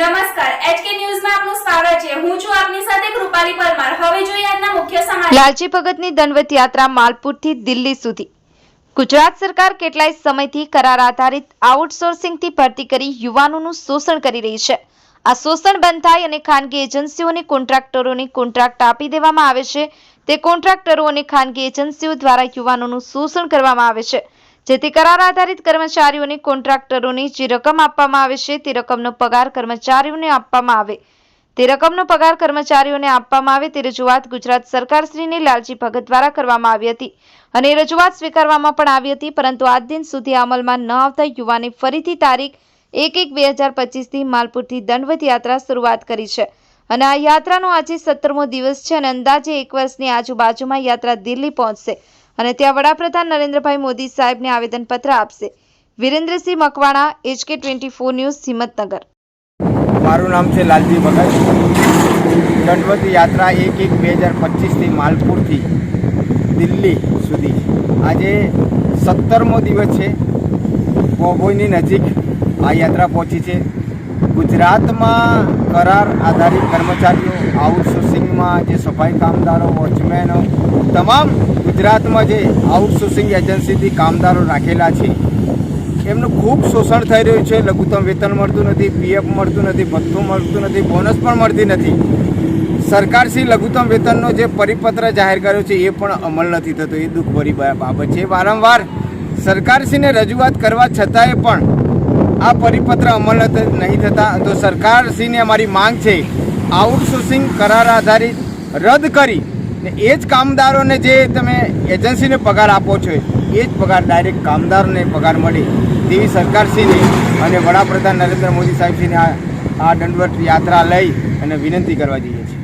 નમસ્કાર લાલજી ભગતની દંડવત યાત્રા માલપુરથી દિલ્હી સુધી. ગુજરાત સરકાર કેટલાય સમયથી કરાર આધારિત આઉટસોર્સિંગથી ભરતી કરી યુવાનોનું શોષણ કરી રહી છે. આ શોષણ બંધ થાય અને ખાનગી એજન્સીઓને કોન્ટ્રાક્ટરોને કોન્ટ્રાક્ટ આપી દેવામાં આવે છે. તે કોન્ટ્રાક્ટરો અને ખાનગી એજન્સીઓ દ્વારા યુવાનોનું શોષણ કરવામાં આવે છે. જેથી કરાર આધારિત કર્મચારીઓને કોન્ટ્રાક્ટરોની જે રકમ આપવામાં આવે છે, તે રકમનો પગાર કર્મચારીઓને આપવામાં આવે. તે રકમનો પગાર કર્મચારીઓને આપવામાં આવે, તે રજૂઆત ગુજરાત સરકારશ્રીને લાલજી ભગત દ્વારા કરવામાં આવી હતી. અને રજૂઆત સ્વીકારવામાં પણ આવી હતી, પરંતુ આજ દિન સુધી અમલમાં ન આવતા યુવાને ફરીથી તારીખ એક એક બે હજાર પચીસથી માલપુરથી દંડવત યાત્રા શરૂઆત કરી છે. અને આ યાત્રાનો આજે સત્તરમો દિવસ છે અને અંદાજે એક વર્ષની આજુબાજુમાં યાત્રા દિલ્હી પહોંચશે. અને ત્યાં વડાપ્રધાન નરેન્દ્રભાઈ મોદી સાહેબને આવેદનપત્ર આપશે. Virendrasinh Makwana H K twenty four news, Himmatnagar. મારું નામ છે લાલજી ભગત. દંડવતી યાત્રા એક એક બે હજાર પચીસથી માલપુરથી દિલ્હી સુધી. આજે સત્તરમો દિવસ છે. પોગોઈની નજીક આ યાત્રા પહોંચી છે. ગુજરાતમાં કરાર આધારિત કર્મચારીઓ આઉટસોર્સિંગમાં જે સફાઈ કામદારો, વોચમેનો, તમામ ગુજરાતમાં જે આઉટસોર્સિંગ એજન્સીથી કામદારો રાખેલા છે, એમનું ખૂબ શોષણ થઈ રહ્યું છે. લઘુત્તમ વેતન મળતું નથી, પીએફ મળતું નથી, ભથ્થું મળતું નથી, બોનસ પણ મળતી નથી. સરકારશ્રી લઘુત્તમ વેતનનો જે પરિપત્ર જાહેર કર્યો છે, એ પણ અમલ નથી થતો. એ દુઃખભરી બાબત છે. વારંવાર સરકારશ્રીને રજૂઆત કરવા છતાંય પણ આ પરિપત્ર અમલ નહીં થતા. તો સરકારશ્રીને અમારી માંગ છે, આઉટસોર્સિંગ કરાર આધારિત રદ કરી ને એ જ કામદારોને જે તમે એજન્સીને પગાર આપો છો, એ જ પગાર ડાયરેક્ટ કામદારને પગાર મળે તેવી સરકારશ્રીને અને વડાપ્રધાન નરેન્દ્ર મોદી સાહેબશ્રીને આ આ દંડવત યાત્રા લઈ અને વિનંતી કરવા જઈએ છીએ.